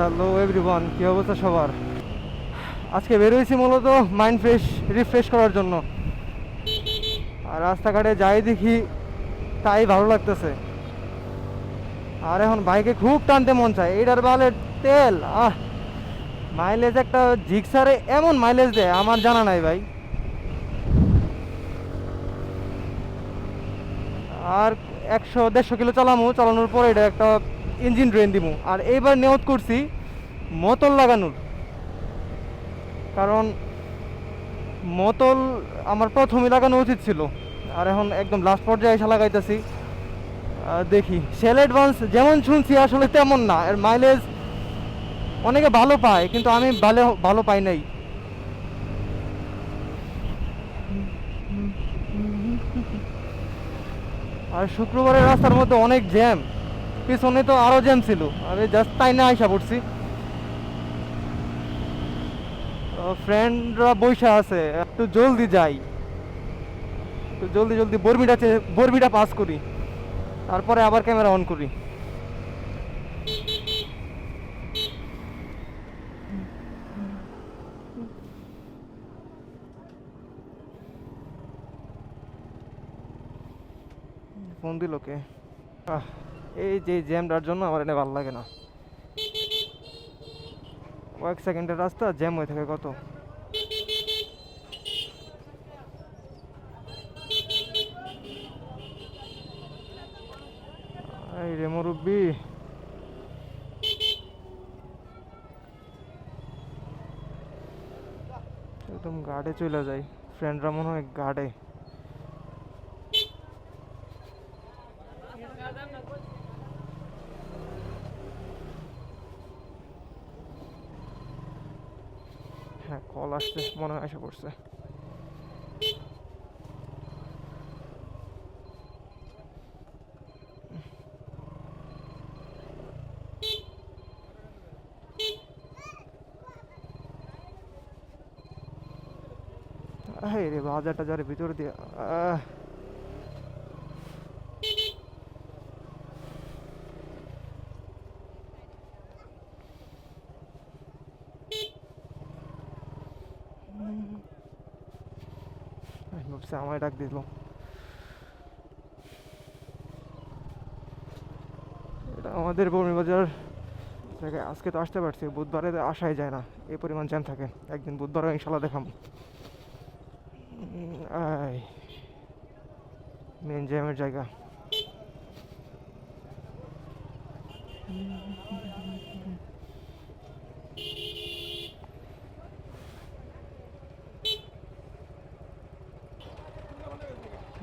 Hello everyone কী অবস্থা সবার? আজকে বেরোয়েছি মূলত মাইন্ড ফ্রেশ রিফ্রেশ করার জন্য। আর রাস্তাঘাটে যাই দেখি, তাই ভালো লাগতেছে। আর এখন বাইকে খুব টানতে মন চায়। এইটার বালে তেল, আহ! মাইলেজ একটা জিক্সারে এমন মাইলেজ দেয়, আমার জানা নাই ভাই। আর একশো, দেড়শো কিলো চালামু, চালানোর পরে এটা একটা ইঞ্জিন ড্রেন দিমু। আর এইবার নিয়ত করছি মোটর লাগানোর। কারণ মোটর আমার প্রথমে লাগানো উচিত ছিল। আর এখন একদম লাস্ট পর্যায়ে এসে লাগাইতেছি। দেখি। সেল অ্যাডভান্স যেমন শুনছি আসলে তেমন না। এর মাইলেজ অনেকে ভালো পায়, কিন্তু আমি ভালো ভালো পাই নাই। আর শুক্রবারের রাস্তার মধ্যে অনেক জ্যাম পিছনে তো আরও জ্যাম ছিল। আমি জাস্ট তাই না আইসা পড়ছি। ফ্রেন্ডরা বৈশা আছে একটু জলদি যাই। একটু জলদি জলদি বরবিটা চে- বরবিটা পাস করি। তারপরে আবার ক্যামেরা অন করি। ফোন দিল কে? আহ, এই যে জ্যামটার জন্য আমার এনে ভালো লাগে না। কয়েক সেকেন্ডের রাস্তা, জ্যাম হয়ে থাকে কত? রে একদম গার্ডে চলে যাই ফ্রেন্ডরা মনে হয় গার্ডে হ্যাঁ কল আসছে মনে হয় এসে পড়ছে রে বাজার টাজারের ভিতর দিয়ে আহ। আমি ভাবছি আমায় ডাক দিল এটা আমাদের বর্মীবাজার জায়গায় আজকে তো আসতে পারছি, বুধবারে আসাই যায় না। এই পরিমাণ জ্যাম থাকে। একদিন বুধবারও ইনশাল্লাহ দেখাম। মেন জ্যামের জায়গা।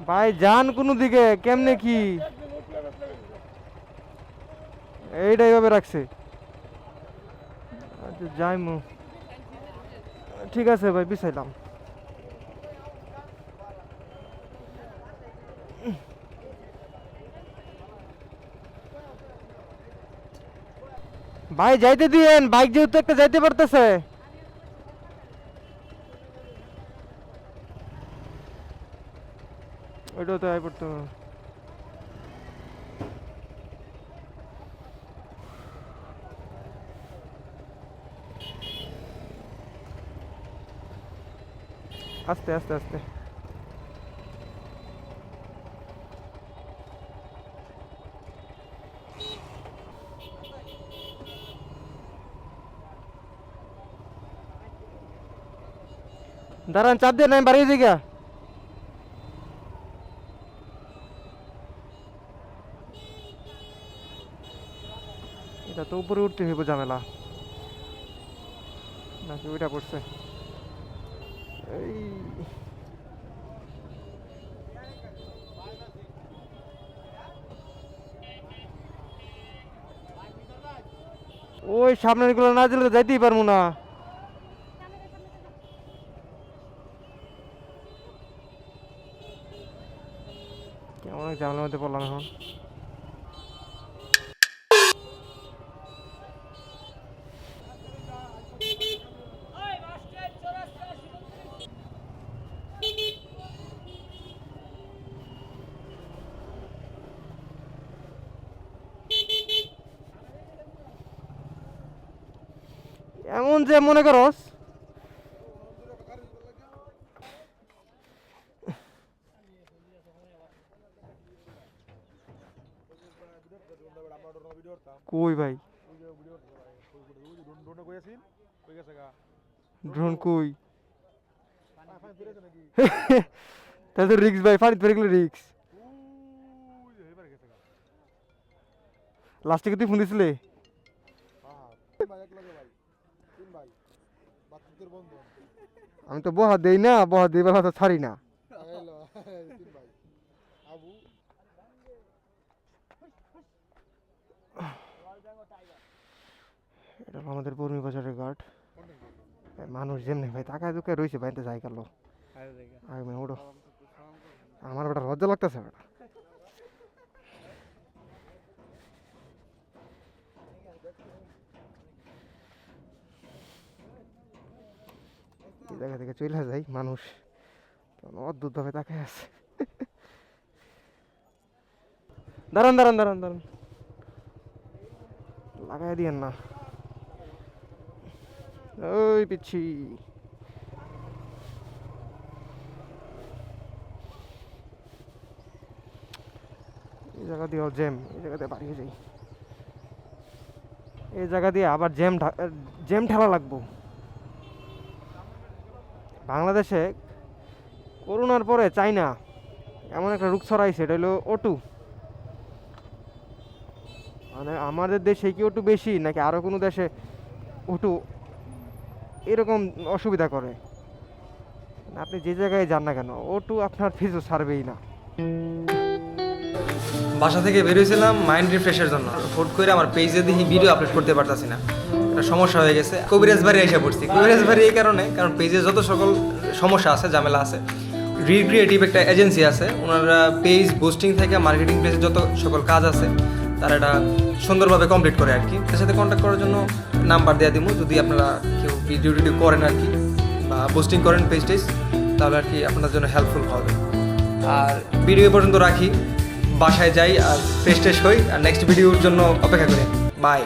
ভাই যান কোনো দিকে কেমনে কি এইটা এইভাবে রাখছে আচ্ছা যাই মু ঠিক আছে ভাই বিছাইলাম ভাই যাইতে দিয়েন বাইক যেহেতু একটা যাইতে পারতেছে ওইটাও তো আই পড়তে হবে। আস্তে আস্তে আস্তে দাঁড়ান চাপ দিয়ে নাই বাড়িয়ে দিকে এটা তো উপরে উঠতে হইব ঝামেলা। নাকি ওইটা পড়ছে? এই ওই সামনেরগুলো না দিলে যাইতেই পারব না। এক ঝামেলার মধ্যে পড়লাম এখন? এমন যে মনে করস কই ভাই? ড্রোন কই? তাহলে রিক্স ভাই ফারিদ পরে গেলে রিক্স। লাস্টে তুই ফোন দিছিলে? আমি তো বহা দেই না বহা দেই বেলা তো ছাড়ি না। এটা আমাদের বর্মি বাজারের ঘাট। মানুষ যেমনি ভাই তাকায় দুকে রয়েছে বাইতে যাই গেল মেয়ে আমার ওটা লজ্জা লাগতেছে বেটা এই জায়গা থেকে চলে যাই মানুষ অদ্ভুত ভাবে তাকায় আছে। দাঁড়ান দাঁড়ান দাঁড়ান দাঁড়ান। লাগাই দিয়েন না। ওই পিচ্ছি। এই জায়গা দিয়ে জ্যাম, এই জায়গা দিয়ে বাড়িয়ে যাই। এই জায়গা দিয়ে আবার জ্যাম জ্যাম ঠেলা লাগবো। বাংলাদেশে করোনার পরে চাইনা এমন একটা রোগ ছড়াইছে, এটা হলো ওটু মানে আমাদের দেশে কি ওটু বেশি, নাকি আরও কোনো দেশে ওটু এরকম অসুবিধা করে? আপনি যে জায়গায় যান না কেন ওটু আপনার ফিজও ছাড়বেই না। বাসা থেকে বেরিয়েছিলাম মাইন্ড রিফ্রেশের জন্য। হুট করে আমার পেজে দেখি ভিডিও আপলোড করতে পারতাছি না। একটা সমস্যা হয়ে গেছে। কবিরাজ বাড়ি এসে পড়ছি। কবিরাজ বাড়ি এই কারণে, কারণ পেজে যত সকল সমস্যা আছে, ঝামেলা আছে রিক্রিয়েটিভ একটা এজেন্সি আছে, ওনারা পেজ বুস্টিং থেকে মার্কেটিং পেজে যত সকল কাজ আছে, তারা এটা সুন্দরভাবে কমপ্লিট করে আর কি। তার সাথে কন্ট্যাক্ট করার জন্য নাম্বার দেওয়া দিব যদি আপনারা কেউ ভিডিও টিডিও করেন আর কি, বা বুস্টিং করেন পেজ টেজ, তাহলে আর কি আপনার জন্য হেল্পফুল হবে। আর ভিডিও পর্যন্ত রাখি। বাসায় যাই আর ফ্রেশ ট্রেশ হই। আর নেক্সট ভিডিওর জন্য অপেক্ষা করি। বাই